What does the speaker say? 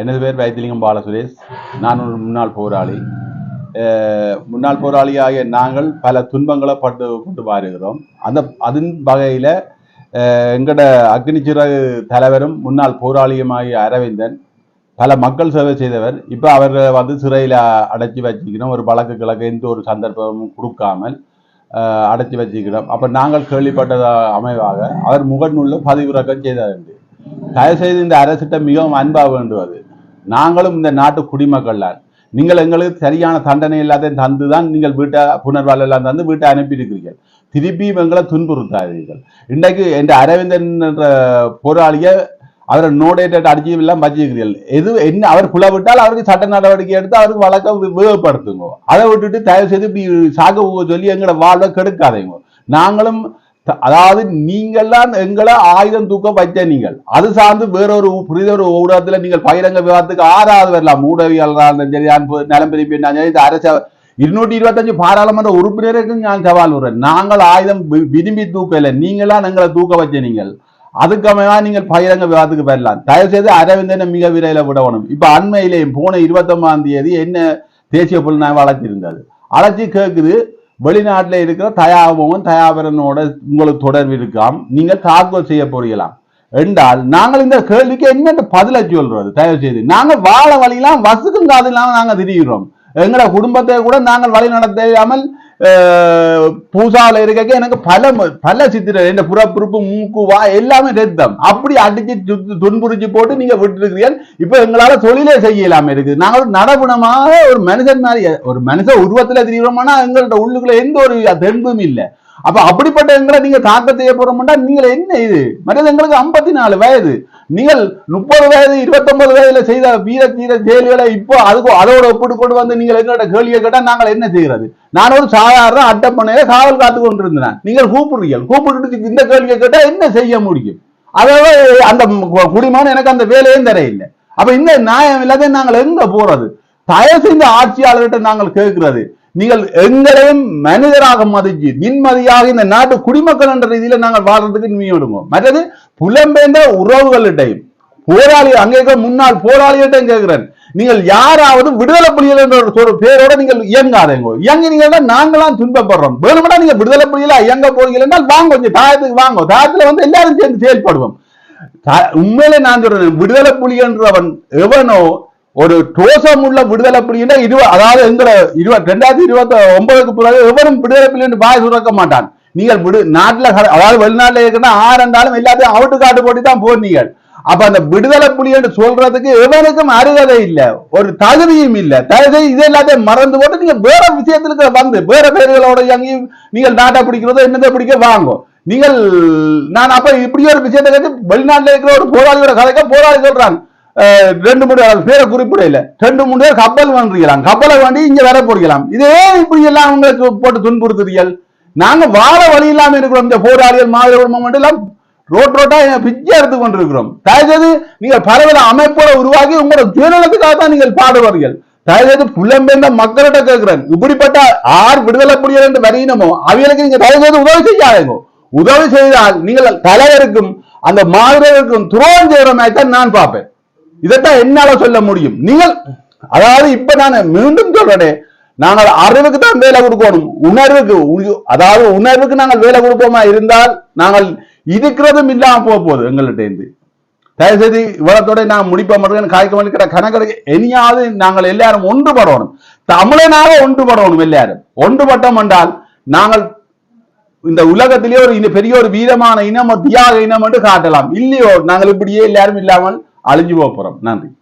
எனது பேர் வைத்திலிங்கம் பாலசுரேஷ். நான் ஒரு முன்னாள் போராளி. முன்னாள் போராளியாகிய நாங்கள் பல துன்பங்களை பட்டு கொண்டு வருகிறோம். அந்த அதன் வகையில் எங்களோட அக்னி சிறகு தலைவரும் முன்னாள் போராளியுமாகிய அரவிந்தன் பல மக்கள் சேவை செய்தவர். இப்போ அவர்களை வந்து சிறையில் அடைச்சி வச்சுக்கணும் ஒரு வழக்கு கிழக்கு எந்த ஒரு சந்தர்ப்பமும் கொடுக்காமல் அடைச்சி வச்சுக்கிறோம் அப்போ நாங்கள் கேள்விப்பட்டத அமைவாக அவர் முகநூலில் பதிவிறக்கம் செய்தார் தயவு செய்து இந்த அரசிட்ட மிகவும் அன்பாக வேண்டுவது. நாங்களும் இந்த நாட்டு குடிமக்கள் தான் நீங்கள் எங்களுக்கு சரியான தண்டனை இல்லாத தந்து தான் நீங்கள் வீட்டை புனர்வாழ் எல்லாம் தந்து வீட்டை அனுப்பியிருக்கிறீர்கள். திருப்பியும் எங்களை துன்புறுத்தாதீர்கள். இன்றைக்கு என்ற அரவிந்தன் என்ற போராளியை அவரை நோடேட்டட் அடிச்சு எல்லாம் வச்சிருக்கிறீர்கள். எது என்ன அவர் புல விட்டால் அவருக்கு சட்ட நடவடிக்கை எடுத்து அவருக்கு வழக்கம் உபயோகப்படுத்துங்க அதை விட்டுட்டு தயவு செய்து இப்படி சாக சொல்லி எங்களோட வாழ்வை கெடுக்காதீங்க. நாங்களும் அதாவது நீங்கள்லாம் எங்களை ஆயுதம் தூக்க வச்ச நீங்கள். அது சார்ந்து வேறொரு புரித ஒரு நீங்கள் பகிரங்க விவாதத்துக்கு ஆறாவது வரலாம். ஊடகவியலாளராக இருந்தாலும் சரி அன்பு நலம் பிரிப்பு இந்த அரச இருநூற்றி இருபத்தஞ்சு பாராளுமன்ற உறுப்பினருக்கு நான் சவால் விடுறேன். நாங்கள் ஆயுதம் வி- விரும்பி தூக்கல. நீங்களாம் எங்களை தூக்க வச்ச நீங்கள். அதுக்கமையா நீங்கள் பகிரங்க விவாதத்துக்கு வரலாம். தயவு செய்து அரவிந்தனை மிக விரைவில் விடணும் இப்போ அண்மையிலேயும் போன இருபத்தொன்பதாம் தேதி என்ன தேசிய புலனாய்வு அழைச்சிருந்தது அழைச்சி கேட்குது வெளிநாட்டில் இருக்கிற தயாபவன் தயாபரனோட உங்களுக்கு தொடர்பு இருக்காம். நீங்கள் தாக்குதல் செய்ய போறீங்களாம். என்றால் நாங்கள் இந்த கேள்விக்கு என்ன பதில சொல்றது? தயவு செய்து. நாங்கள் வாழ வழியெல்லாம் வசுக்கும் காது நாங்கள் நாங்க திரிகிறோம். எங்களோட குடும்பத்தை கூட நாங்கள் வழி நடத்தாமல் பூசாவில் இருக்க எனக்கு பல பல சித்திரை இந்த புறப்புறுப்பு மூக்கு வா எல்லாமே ரத்தம் அப்படி அடிச்சு துன்புரிச்சு போட்டு நீங்க விட்டுருக்கிறீர்கள் இப்ப எங்களால தொழிலே செய்யலாம இருக்குது நாங்கள் ஒரு நடபுணமாக ஒரு மனுஷன் மாதிரி ஒரு மனுஷ உருவத்துல தெரியுறோம்னா எங்கள்ட்ட உள்ளுக்குள்ள எந்த ஒரு தென்பும் இல்லை அப்ப அப்படிப்பட்ட எங்களை நீங்க தாக்கத்தை செய்ய நீங்கள் என்ன இது? மற்றது எங்களுக்கு ஐம்பத்தி நாலு வயது. நீங்கள் முப்பது வயது இருபத்தொன்பது வயதுல செய்த வீர தீர செயல்களை இப்போ அதுக்கு அதோட ஒப்பிட்டு கொண்டு வந்து நீங்கள் எங்கள்கிட்ட கேள்வியை கேட்டா நாங்கள் என்ன செய்கிறது? நான் ஒரு சாதாரண அட்டப்பணையில காவல் காத்து கொண்டிருந்தேன். நீங்கள் கூப்பிடுறீர்கள். கூப்பிட்டு இந்த கேள்வியை கேட்டா என்ன செய்ய முடியும்? அதாவது அந்த குடிமான எனக்கு அந்த வேலையும் தரையில்லை அப்ப இந்த நியாயம் இல்லாத நாங்கள் எங்க போறது? தயவு செய்த ஆட்சியாளர்கிட்ட நாங்கள் கேட்கிறது. நீங்கள் எங்களையும் மனிதராக மதிச்சு நின்மதியாக இந்த நாட்டு குடிமக்கள் என்ற ரீதியில நாங்கள் வாழ்றதுக்கு நியமிடுங்க மற்றது புலம்பெயர்ந்த உறவுகளிட்டையும் போராளி அங்கே இருக்க முன்னாள் போராளிகிட்டையும் கேட்கிறேன். நீங்கள் யாராவது விடுதலை புலிகள் என்ற ஒரு பேரோட நீங்கள் இயங்காதீங்க. இயங்கினீங்கன்னா நாங்களாம் துன்பப்படுறோம். வேணுமெண்டா நீங்க விடுதலை புலிகளா இயங்க போறீங்க என்றால் வாங்க கொஞ்சம் தாயத்துக்கு வாங்க. தாயத்துல வந்து எல்லாரும் சேர்ந்து செயல்படுவோம். த- உண்மையிலே நான் சொல்றேன் விடுதலை புலி என்றவன் எவனோ ஒரு தோஷம் உள்ள விடுதலை புலின்னா இருவ அதாவது எங்கிற இருபத்தி ரெண்டாயிரத்தி இருபத்தி ஒன்பதுக்கு பிறகு எவரும் விடுதலை புலின்னு பாய் வாய் சுரக்க மாட்டான். நீங்கள் விடு நாட்டுல அதாவது வெளிநாட்டுல இருக்கிற ஆறு இருந்தாலும் எல்லாத்தையும் அவுட்டு காட்டு போட்டு தான் போனீங்க அப்ப அந்த விடுதலை புலி என்று சொல்றதுக்கு எவனுக்கும் அருகதை இல்ல. ஒரு தகுதியும் இல்ல. தகுதி இது எல்லாத்தையும் மறந்து போட்டு நீங்க வேற விஷயத்துல வந்து வேற பேர்களோட எங்கேயும் நீங்கள் நாட்டை பிடிக்கிறதோ என்னதை பிடிக்க வாங்கோ. நீங்கள் நான் அப்ப இப்படி ஒரு விஷயத்தை கேட்டு வெளிநாட்டுல இருக்கிற ஒரு போராளியோட கதைக்க போராளி சொல்றாங்க. ரெண்டு மூணு பேரை குறிப்பிட ரெண்டு மூணு பேர் கப்பல் வந்துருக்கலாம் கப்பலை வண்டி இங்க வர போடுக்கலாம் இதே இப்படி எல்லாம் உங்களுக்கு போட்டு துன்புறுத்துறீர்கள். நாங்க வாழ வழி இல்லாம இருக்கிறோம். இந்த போராளிகள் மாதிரி குடும்பம் மட்டும் எல்லாம் ரோட் ரோட்டா பிச்சை எடுத்து கொண்டிருக்கிறோம். தயவுசெய்து நீங்கள் பரவல அமைப்போட உருவாக்கி உங்களோட சுயநலத்துக்காக தான் நீங்கள் பாடுவார்கள் தயவுசெய்து புலம்பெயர்ந்த மக்கள்கிட்ட கேட்கிறேன். இப்படிப்பட்ட ஆர் விடுதலை புலிகள் என்று வரையினமோ அவர்களுக்கு நீங்க தயவுசெய்து உதவி செய்யாதீங்க. உதவி செய்தால் நீங்கள் தலைவருக்கும் அந்த மாதிரிக்கும் துரோகம் செய்கிற மாதிரி தான் நான் பார்ப்பேன். இதைத்தான் என்னால சொல்ல முடியும். நீங்கள் அதாவது இப்ப நான் மீண்டும் சொல்றேனே நாங்கள் அறிவுக்கு தான் வேலை கொடுக்கணும். உணர்வுக்கு அதாவது உணர்வுக்கு நாங்கள் வேலை கொடுப்போமா இருந்தால் நாங்கள் இருக்கிறதும் இல்லாம போக போகுது எங்கள்கிட்ட இருந்து. தயவுசெய்து இவ்வளத்தோட நான் முடிப்ப மட்டும் காய்க்க இருக்கிற கணக்கெடுக்க இனியாவது நாங்கள் எல்லாரும் ஒன்றுபடணும். தமிழனாக ஒன்றுபடணும் எல்லாரும். ஒன்றுபட்டோம் என்றால் நாங்கள் இந்த உலகத்திலேயே ஒரு பெரிய ஒரு வீரமான இனம் தியாக இனம் என்று காட்டலாம். இல்லையோ நாங்கள் இப்படியே எல்லாரும் இல்லாமல் அழிஞ்சு போக போகிறோம் நன்றி.